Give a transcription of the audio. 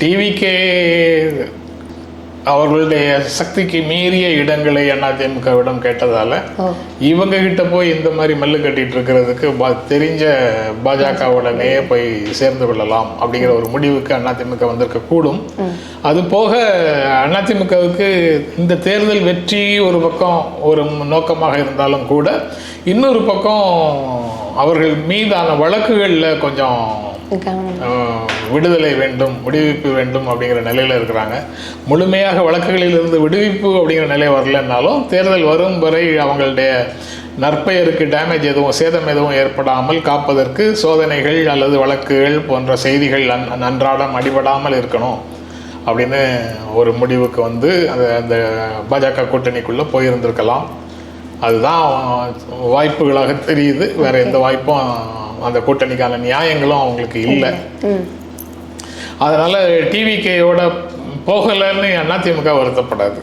டிவிக்கே அவர்களுடைய சக்திக்கு மீறிய இடங்களை அதிமுகவிடம் கேட்டதால இவங்க கிட்ட போய் இந்த மாதிரி மல்லு கட்டிட்டு இருக்கிறதுக்கு தெரிஞ்ச பாஜகவுடனேயே போய் சேர்ந்து கொள்ளலாம் அப்படிங்கிற ஒரு முடிவுக்கு அதிமுக வந்திருக்க கூடும். அது போக அதிமுகவுக்கு இந்த தேர்தல் வெற்றி ஒரு பக்கம் ஒரு நோக்கமாக இருந்தாலும் கூட இன்னொரு பக்கம் அவர்கள் மீதான வழக்குகளில் கொஞ்சம் விடுதலை வேண்டும் விடுவிப்பு வேண்டும் அப்படிங்கிற நிலையில் இருக்கிறாங்க. முழுமையாக வழக்குகளிலிருந்து விடுவிப்பு அப்படிங்கிற நிலை வரலன்னாலும் தேர்தல் வரும் வரை அவங்களுடைய நற்பெயருக்கு டேமேஜ் எதுவும் சேதம் எதுவும் ஏற்படாமல் காப்பதற்கு சோதனைகள் அல்லது வழக்குகள் போன்ற செய்திகள் அன்- அன்றாடம் அடிபடாமல் இருக்கணும் அப்படின்னு ஒரு முடிவுக்கு வந்து அந்த அந்த பாஜக கூட்டணிக்குள்ளே போயிருந்திருக்கலாம். அதுதான் வாய்ப்புகளாக தெரியுது. வேற எந்த வாய்ப்பும் அந்த கூட்டணிக்கான நியாயங்களும் அவங்களுக்கு இல்லை. அதனால் டிவிகேயோட போகலைன்னு அதிமுக வருத்தப்படாது.